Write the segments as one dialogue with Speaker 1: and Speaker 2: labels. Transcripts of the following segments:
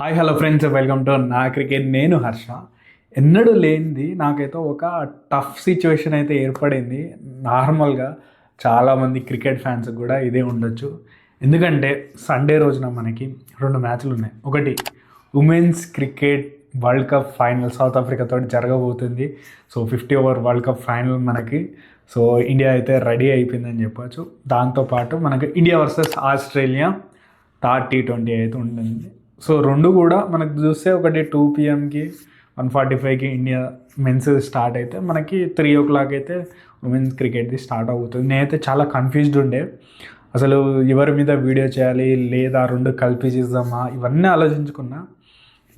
Speaker 1: Hi hello friends welcome to నా cricket నేను హర్ష. ఎన్నడూ లేనిది నాకైతే ఒక టఫ్ సిచ్యువేషన్ అయితే ఏర్పడింది. నార్మల్గా చాలామంది క్రికెట్ ఫ్యాన్స్ కూడా ఇదే ఉండొచ్చు. ఎందుకంటే సండే రోజున మనకి రెండు మ్యాచ్లు ఉన్నాయి. ఒకటి women's cricket world cup final south ఆఫ్రికాతో జరగబోతుంది. So fifty over world cup final మనకి. సో ఇండియా అయితే రెడీ అయిపోయిందని చెప్పొచ్చు. దాంతోపాటు మనకి India versus Australia third T twenty అయితే ఉంటుంది సో రెండు కూడా మనకు చూస్తే ఒకటి టూ పిఎంకి వన్ ఫార్టీ ఫైవ్కి ఇండియా మెన్స్ స్టార్ట్ అయితే మనకి త్రీ ఓ క్లాక్ అయితే ఉమెన్స్ క్రికెట్ది స్టార్ట్ అవుతుంది. నేనైతే చాలా కన్ఫ్యూజ్డ్ ఉండే. అసలు ఎవరి మీద వీడియో చేయాలి లేదా రెండు కలిపి చేద్దామా? ఇవన్నీ ఆలోచించుకున్నా.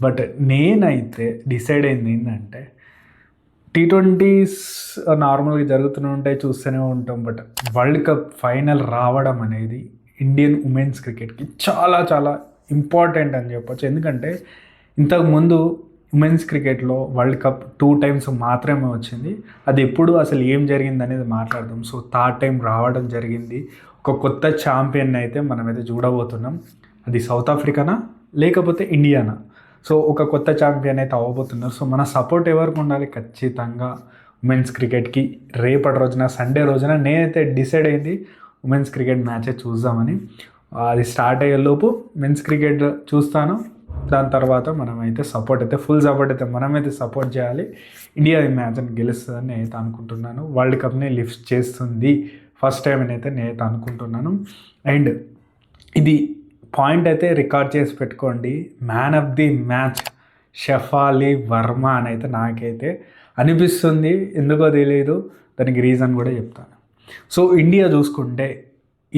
Speaker 1: బట్ నేనైతే డిసైడ్ అయింది ఏంటంటే టీ ట్వంటీస్ నార్మల్గా జరుగుతూనే ఉంటాయి చూస్తూనే ఉంటాం. బట్ వరల్డ్ కప్ ఫైనల్ రావడం అనేది ఇండియన్ ఉమెన్స్ క్రికెట్కి చాలా చాలా ఇంపార్టెంట్ అని చెప్పొచ్చు. ఎందుకంటే ఇంతకుముందు ఉమెన్స్ క్రికెట్లో వరల్డ్ కప్ టూ టైమ్స్ మాత్రమే వచ్చింది. అది ఎప్పుడు అసలు ఏం జరిగింది అనేది మాట్లాడదాం. సో థర్డ్ టైం రావడం జరిగింది. ఒక కొత్త ఛాంపియన్ అయితే మనమైతే చూడబోతున్నాం. అది సౌత్ ఆఫ్రికానా? లేకపోతే ఇండియానా? సో ఒక కొత్త ఛాంపియన్ అయితే అవ్వబోతున్నారు. సో మన సపోర్ట్ ఎవరికి ఉండాలి? ఖచ్చితంగా ఉమెన్స్ క్రికెట్కి. రేపటి రోజున సండే రోజున నేనైతే డిసైడ్ అయింది ఉమెన్స్ క్రికెట్ మ్యాచే చూద్దామని. అది స్టార్ట్ అయ్యేలోపు మెన్స్ క్రికెట్ చూస్తాను. దాని తర్వాత మనమైతే సపోర్ట్ అయితే ఫుల్ సపోర్ట్ అయితే మనమైతే సపోర్ట్ చేయాలి. ఇండియా ఈ మ్యాచ్ని గెలుస్తుందని నేనైతే అనుకుంటున్నాను. వరల్డ్ కప్ని లిఫ్ట్ చేస్తుంది. ఫస్ట్ టైం అయితే నేనైతే అనుకుంటున్నాను. అండ్ ఇది పాయింట్ అయితే రికార్డ్ చేసి పెట్టుకోండి. Man of the match Shafali Verma అని అయితే నాకైతే అనిపిస్తుంది. ఎందుకో తెలియదు దానికి రీజన్ కూడా చెప్తాను. సో ఇండియా చూసుకుంటే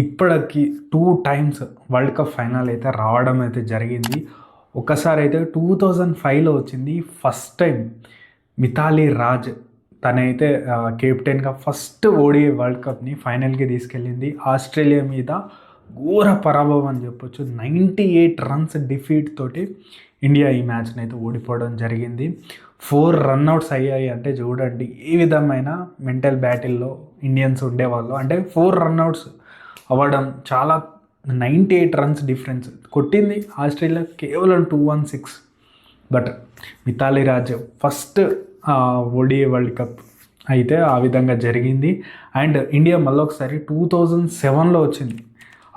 Speaker 1: ఇప్పటికి two times world cup final అయితే రావడం అయితే జరిగింది. ఒకసారి అయితే టూ థౌజండ్ ఫైవ్లో వచ్చింది. ఫస్ట్ టైం మిథాలీ రాజ్ తనైతే కెప్టెన్గా ఫస్ట్ ఓడి వరల్డ్ కప్ని ఫైనల్కి తీసుకెళ్ళింది. ఆస్ట్రేలియా మీద ఘోర పరాభవం అని చెప్పొచ్చు. నైంటీ ఎయిట్ రన్స్ డిఫీట్ తోటి ఇండియా ఈ మ్యాచ్ని అయితే ఓడిపోవడం జరిగింది. ఫోర్ రన్అట్స్ అయ్యాయి అంటే చూడండి ఏ విధమైన మెంటల్ బ్యాటిల్లో ఇండియన్స్ ఉండేవాళ్ళు? అంటే ఫోర్ రన్అట్స్ అవ్వడం చాలా నైంటీ ఎయిట్ రన్స్ డిఫరెన్స్. కొట్టింది ఆస్ట్రేలియా కేవలం two one six but Mithali Raj first ODI world cup అయితే ఆ విధంగా జరిగింది. అండ్ ఇండియా మళ్ళొకసారి టూ థౌజండ్ సెవెన్లో వచ్చింది.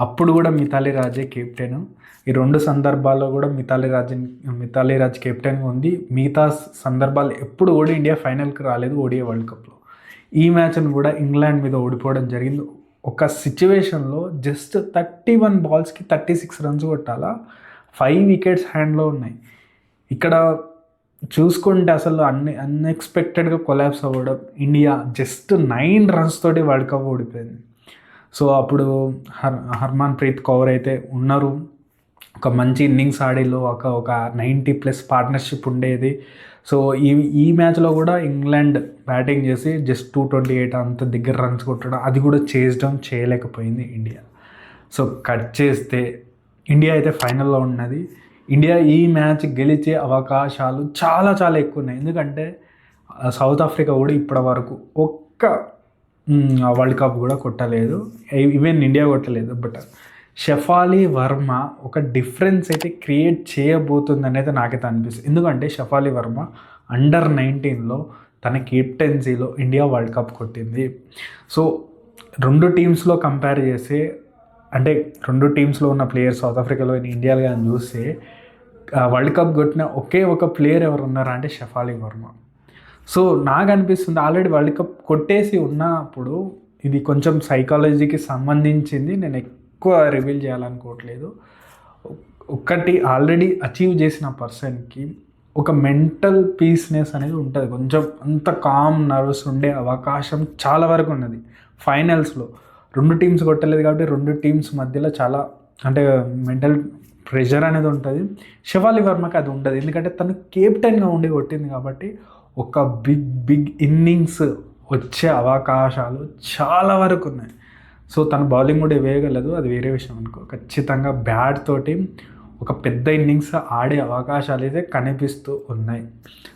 Speaker 1: అప్పుడు కూడా మిథాలీ రాజే కెప్టెన్ ఈ రెండు సందర్భాల్లో కూడా మిథాలీ రాజ్ మిథాలీ రాజ్ కెప్టెన్గా ఉంది. మిగతా సందర్భాలు ఎప్పుడు కూడా ఇండియా ఫైనల్కి రాలేదు ఓడిఏ వరల్డ్ కప్లో. ఈ మ్యాచ్ను కూడా ఇంగ్లాండ్ మీద ఓడిపోవడం జరిగింది. ఒక సిచ్యువేషన్లో జస్ట్ థర్టీ వన్ బాల్స్కి థర్టీ సిక్స్ రన్స్ కొట్టాలా? ఫైవ్ వికెట్స్ హ్యాండ్లో ఉన్నాయి. ఇక్కడ చూసుకుంటే అసలు అన్ని అన్ఎక్స్పెక్టెడ్గా కొలాబ్స్ అవ్వడం ఇండియా జస్ట్ నైన్ రన్స్ తోటి వరల్డ్ కప్ ఓడిపోయింది. సో అప్పుడు హర్ హర్మాన్ ప్రీత్ కౌర్ అయితే ఉన్నారు. ఒక మంచి ఇన్నింగ్స్ ఆడిలో ఒక ఒక నైంటీ ప్లస్ పార్ట్నర్షిప్ ఉండేది. సో ఈ ఈ మ్యాచ్లో కూడా ఇంగ్లాండ్ బ్యాటింగ్ చేసి జస్ట్ టూ ట్వంటీ ఎయిట్ అంత దగ్గర రన్స్ కొట్టడం అది కూడా చేసడం చేయలేకపోయింది ఇండియా. సో కట్ చేస్తే ఇండియా అయితే ఫైనల్లో ఉన్నది. ఇండియా ఈ మ్యాచ్ గెలిచే అవకాశాలు చాలా చాలా ఎక్కువ ఉన్నాయి. ఎందుకంటే సౌత్ ఆఫ్రికా కూడా ఇప్పటి వరకు ఒక్క వరల్డ్ కప్ కూడా కొట్టలేదు. ఈవెన్ ఇండియా కొట్టలేదు బట్ షఫాలి వర్మ ఒక డిఫరెన్స్ అయితే క్రియేట్ చేయబోతుంది అనేది నాకైతే అనిపిస్తుంది. ఎందుకంటే షఫాలి వర్మ అండర్ నైన్టీన్లో తన కెప్టెన్సీలో ఇండియా వరల్డ్ కప్ కొట్టింది. సో రెండు టీమ్స్లో కంపేర్ చేస్తే అంటే రెండు టీమ్స్లో ఉన్న ప్లేయర్స్ సౌత్ ఆఫ్రికాలో ఇండియాలో కానీ చూస్తే వరల్డ్ కప్ కొట్టిన ఒకే ఒక ప్లేయర్ ఎవరు ఉన్నారా అంటే షఫాలి వర్మ. సో నాకు అనిపిస్తుంది ఆల్రెడీ వరల్డ్ కప్ కొట్టేసి ఉన్నప్పుడు ఇది కొంచెం సైకాలజీకి సంబంధించింది. నేను ఎక్కువ రివీల్ చేయాలనుకోవట్లేదు. ఒక్కటి ఆల్రెడీ అచీవ్ చేసిన పర్సన్కి ఒక మెంటల్ పీస్నెస్ అనేది ఉంటుంది. కొంచెం అంత కామ్ నర్వస్ ఉండే అవకాశం చాలా వరకు ఉన్నది. ఫైనల్స్లో రెండు టీమ్స్ కొట్టలేదు కాబట్టి రెండు టీమ్స్ మధ్యలో చాలా అంటే మెంటల్ ప్రెషర్ అనేది ఉంటుంది. శివాలి వర్మకి అది ఉండదు. ఎందుకంటే తను కెప్టెన్గా ఉండి కొట్టింది కాబట్టి ఒక బిగ్ బిగ్ ఇన్నింగ్స్ వచ్చే అవకాశాలు చాలా వరకు ఉన్నాయి. సో తన బౌలింగ్ కూడా వేయగలదు అది వేరే విషయం అనుకో. ఖచ్చితంగా బ్యాట్ తోటి ఒక పెద్ద ఇన్నింగ్స్ ఆడే అవకాశాలు అయితే కనిపిస్తూ ఉన్నాయి.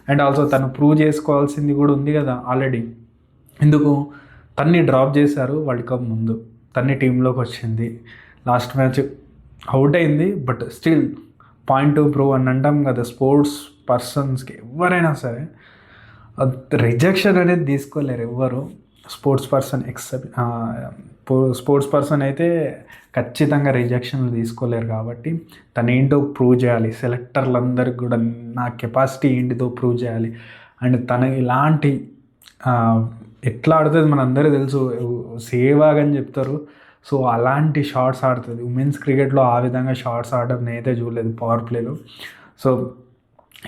Speaker 1: అండ్ ఆల్సో తను ప్రూవ్ చేసుకోవాల్సింది కూడా ఉంది కదా ఆల్రెడీ. ఎందుకు? తన్ని డ్రాప్ చేశారు వరల్డ్ కప్ ముందు. తన్ని టీంలోకి వచ్చింది. లాస్ట్ మ్యాచ్ అవుట్ అయింది but still point to prove అని అంటాం కదా స్పోర్ట్స్ పర్సన్స్కి ఎవరైనా సరే. రిజెక్షన్ అనేది తీసుకోలేరు ఎవ్వరు sports person except sports person అయితే ఖచ్చితంగా రిజెక్షన్లు తీసుకోలేరు కాబట్టి తను ఏంటో ప్రూవ్ చేయాలి. సెలెక్టర్లందరికీ కూడా నా కెపాసిటీ ఏంటిదో ప్రూవ్ చేయాలి. అండ్ తను ఇలాంటి ఎట్లా ఆడుతుంది మనందరూ తెలుసు. సేవాగ్ అని చెప్తారు. సో అలాంటి షార్ట్స్ ఆడుతుంది. ఉమెన్స్ క్రికెట్లో ఆ విధంగా షార్ట్స్ ఆడడం నేనైతే చూడలేదు పవర్ ప్లేలో. సో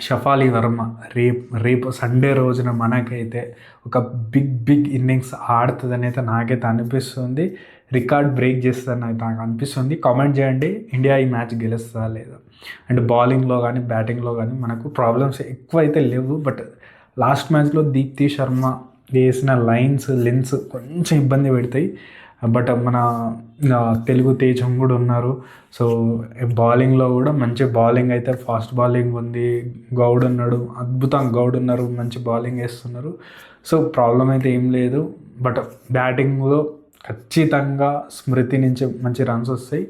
Speaker 1: షఫాలి వర్మ రేపు రేపు సండే రోజున మనకైతే ఒక బిగ్ బిగ్ ఇన్నింగ్స్ ఆడుతుందని అయితే నాకైతే అనిపిస్తుంది. రికార్డ్ బ్రేక్ చేస్తుందని అయితే నాకు అనిపిస్తుంది. కామెంట్ చేయండి. ఇండియా ఈ మ్యాచ్ గెలుస్తుందా లేదా? అండ్ బౌలింగ్లో కానీ బ్యాటింగ్లో కానీ మనకు ప్రాబ్లమ్స్ ఎక్కువ అయితే లేవు. బట్ లాస్ట్ మ్యాచ్లో దీప్తి శర్మ వేసిన లైన్స్ లెన్స్ కొంచెం ఇబ్బంది పెడతాయి. బట్ మన తెలుగు తేజం కూడా ఉన్నారు. సో బౌలింగ్లో కూడా మంచి బౌలింగ్ అయితే ఫాస్ట్ బౌలింగ్ ఉంది. గౌడ్ ఉన్నాడు. అద్భుతం గౌడ్ ఉన్నారు. మంచి బౌలింగ్ వేస్తున్నారు. సో ప్రాబ్లం అయితే ఏం లేదు. బట్ బ్యాటింగ్లో ఖచ్చితంగా స్మృతి నుంచి మంచి రన్స్ వస్తాయి.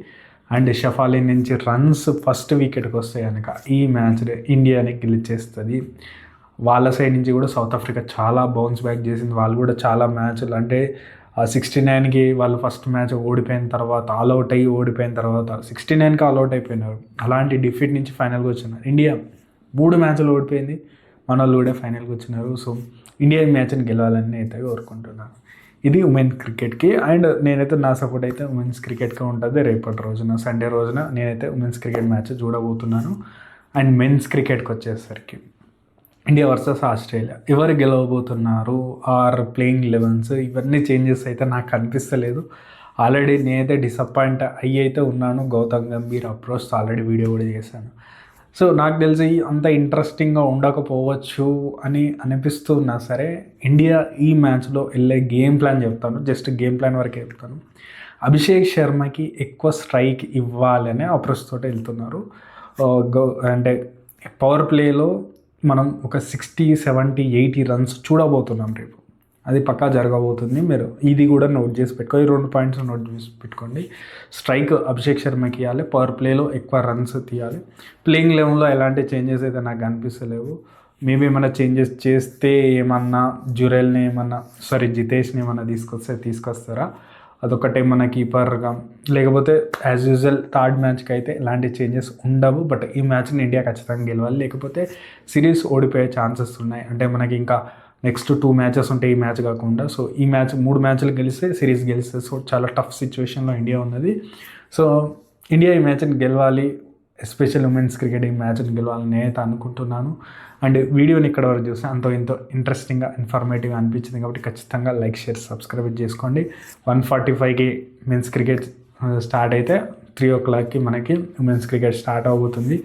Speaker 1: అండ్ షఫాలి నుంచి రన్స్ ఫస్ట్ వికెట్కి వస్తాయి కనుక ఈ మ్యాచ్ ఇండియాని గెలిచేస్తుంది. వాళ్ళ సైడ్ నుంచి కూడా సౌత్ ఆఫ్రికా చాలా బౌన్స్ బ్యాక్ చేసింది. వాళ్ళు కూడా చాలా మ్యాచ్లు అంటే సిక్స్టీ నైన్కి వాళ్ళు ఫస్ట్ మ్యాచ్ ఓడిపోయిన తర్వాత ఆల్అవుట్ అయ్యి ఓడిపోయిన తర్వాత సిక్స్టీ నైన్కి ఆల్అవుట్ అయిపోయినారు. అలాంటి డిఫీట్ నుంచి ఫైనల్కి వచ్చినారు. ఇండియా మూడు మ్యాచ్లు ఓడిపోయింది. మన వాళ్ళు కూడా ఫైనల్కి వచ్చినారు. సో ఇండియా మ్యాచ్ని గెలవాలని అయితే కోరుకుంటున్నాను ఇది ఉమెన్ క్రికెట్కి అండ్ నేనైతే నా సపోర్ట్ అయితే ఉమెన్స్ క్రికెట్కి ఉంటుంది. రేపటి రోజున సండే రోజున నేనైతే ఉమెన్స్ క్రికెట్ మ్యాచ్ చూడబోతున్నాను. అండ్ మెన్స్ క్రికెట్కి వచ్చేసరికి. India versus Australia. ఎవరు గెలవబోతున్నారు? Or playing elevens. ఇవన్నీ చేంజెస్ అయితే నాకు కనిపిస్తలేదు ఆల్రెడీ నేనైతే డిసప్పాయింట్ అయ్యి అయితే ఉన్నాను. Gautam Gambhir approach already video కూడా చేశాను. సో నాకు తెలిసి అంత ఇంట్రెస్టింగ్గా ఉండకపోవచ్చు అని అనిపిస్తున్నా సరే ఇండియా ఈ మ్యాచ్లో వెళ్ళే గేమ్ ప్లాన్ చెప్తాను. జస్ట్ గేమ్ ప్లాన్ వరకే చెప్తాను. అభిషేక్ శర్మకి ఎక్కువ స్ట్రైక్ ఇవ్వాలనే అప్రోచ్ తోటి వెళ్తున్నారు. గౌ అంటే పవర్ ప్లేలో మనం ఒక సిక్స్టీ సెవెంటీ ఎయిటీ రన్స్ చూడబోతున్నాం రేపు. అది పక్కా జరగబోతుంది. మీరు ఇది కూడా నోట్ చేసి పెట్టుకో ఈ రెండు పాయింట్స్ నోట్ చేసి పెట్టుకోండి. స్ట్రైక్ అభిషేక్ శర్మకి ఇవ్వాలి పవర్ ప్లేలో ఎక్కువ రన్స్ తీయాలి. ప్లేయింగ్ లెవెన్లో ఎలాంటి చేంజెస్ అయితే నాకు అనిపిస్తలేవు. మేబీ ఏమైనా చేంజెస్ చేస్తే ఏమన్నా జురెల్ని ఏమన్నా సారీ జితేష్ని ఏమన్నా తీసుకొస్తే తీసుకొస్తారా? అదొకటే మన కీపర్గా లేకపోతే యాజ్ యూజువల్ థర్డ్ మ్యాచ్కి అయితే ఎలాంటి చేంజెస్ ఉండవు. బట్ ఈ మ్యాచ్ని ఇండియా ఖచ్చితంగా గెలవాలి. లేకపోతే సిరీస్ ఓడిపోయే ఛాన్సెస్ ఉన్నాయి. అంటే మనకి ఇంకా నెక్స్ట్ టూ మ్యాచెస్ ఉంటాయి ఈ మ్యాచ్ కాకుండా. సో ఈ మ్యాచ్ మూడు మ్యాచ్లు గెలిస్తే సిరీస్ గెలిస్తే. సో చాలా టఫ్ సిచ్యువేషన్లో ఇండియా ఉన్నది. సో ఇండియా ఈ మ్యాచ్ని గెలవాలి. ఎస్పెషల్ ఉమెన్స్ క్రికెట్ ఈ మ్యాచ్ని గెలవాలని నేనైతే అనుకుంటున్నాను. అండ్ వీడియోని ఇక్కడ వరకు చూస్తే అంతో ఎంతో ఇంట్రెస్టింగ్గా ఇన్ఫర్మేటివ్గా అనిపించింది కాబట్టి ఖచ్చితంగా లైక్ షేర్ సబ్స్క్రైబ్ చేసుకోండి. వన్ ఫార్టీ ఫైవ్కి మెన్స్ క్రికెట్ స్టార్ట్ అయితే త్రీ ఓ క్లాక్కి మనకి ఉమెన్స్ క్రికెట్ స్టార్ట్ అవబోతుంది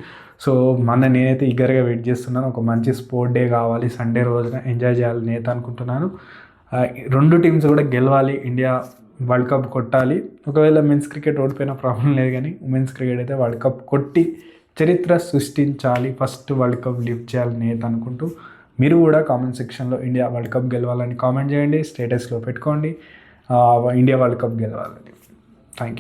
Speaker 1: సో మన నేనైతే ఈగర్గా వెయిట్ చేస్తున్నాను. ఒక మంచి స్పోర్ట్ డే కావాలి సండే రోజున ఎంజాయ్ చేయాలని నేత అనుకుంటున్నాను. రెండు టీమ్స్ కూడా గెలవాలి. ఇండియా వరల్డ్ కప్ కొట్టాలి. ఒకవేళ మెన్స్ క్రికెట్ ఓడిపోయిన ప్రాబ్లం లేదు కానీ ఉమెన్స్ క్రికెట్ అయితే వరల్డ్ కప్ కొట్టి చరిత్ర సృష్టించాలి. ఫస్ట్ వరల్డ్ కప్ లిఫ్ట్ చేయాలని నేత అనుకుంటూ మీరు కూడా కామెంట్ సెక్షన్లో ఇండియా వరల్డ్ కప్ గెలవాలని కామెంట్ చేయండి. స్టేటస్లో పెట్టుకోండి. ఇండియా వరల్డ్ కప్ గెలవాలని. Thank you.